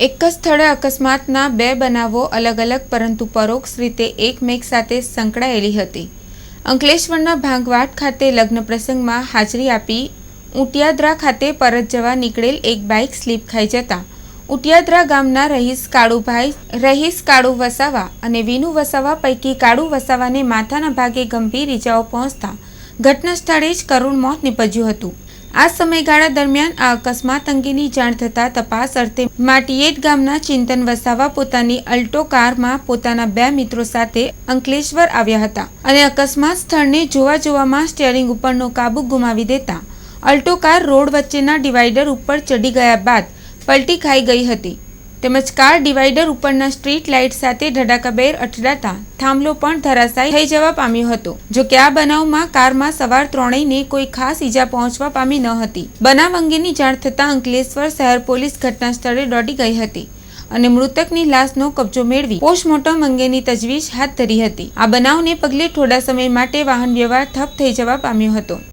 એક જ સ્થળે અકસ્માતના બે બનાવો અલગ અલગ પરંતુ પરોક્ષ રીતે એકમેક સાથે સંકળાયેલી હતી. અંકલેશ્વરના ભાંગવાટ ખાતે લગ્ન પ્રસંગમાં હાજરી આપી ઉટિયાદરા ખાતે પરત જવા નીકળેલ એક બાઇક સ્લીપ ખાઈ જતા ઉટિયાદરા ગામના રહીશ કાળુભાઈ, રહીશ કાળુ વસાવા અને વિનુ વસાવા પૈકી કાળુ વસાવાને માથાના ભાગે ગંભીર ઇજાઓ પહોંચતા ઘટના સ્થળે જ કરુણ મોત નીપજ્યું હતું. આ સમયગાળા દરમિયાન આ અકસ્માત અંગેની જાણ થતાં તપાસ અર્થે માટીયેટ ગામના ચિંતન વસાવા પોતાની અલ્ટો કારમાં પોતાના બે મિત્રો સાથે અંકલેશ્વર આવ્યા હતા અને અકસ્માત સ્થળને જોવા જોવામાં સ્ટીયરિંગ ઉપરનો કાબુ ગુમાવી દેતા અલ્ટો કાર રોડ વચ્ચેના ડિવાઈડર ઉપર ચડી ગયા બાદ પલટી ખાઈ ગઈ હતી. તેમજ કાર ડિવાઈડર ઉપરના સ્ટ્રીટ લાઇટ સાથે ધડાકાબેર અથડાતા થાંભલો પણ ધરાશાયી થઈ જવા પામ્યો હતો. જો કે આ બનાવમાં કારમાં સવાર ત્રણેયને કોઈ ખાસ ઈજા પહોંચવા પામી ન હતી. બનાવ અંગેની જાણ થતાં અંકલેશ્વર શહેર પોલીસ ઘટના સ્થળે દોડી ગઈ હતી અને મૃતકની લાશનો કબજો મેળવી પોસ્ટમોર્ટમ અંગેની તજવીજ હાથ ધરી હતી. આ બનાવને પગલે થોડા સમય માટે વાહન વ્યવહાર ઠપ થઈ જવા પામ્યો હતો.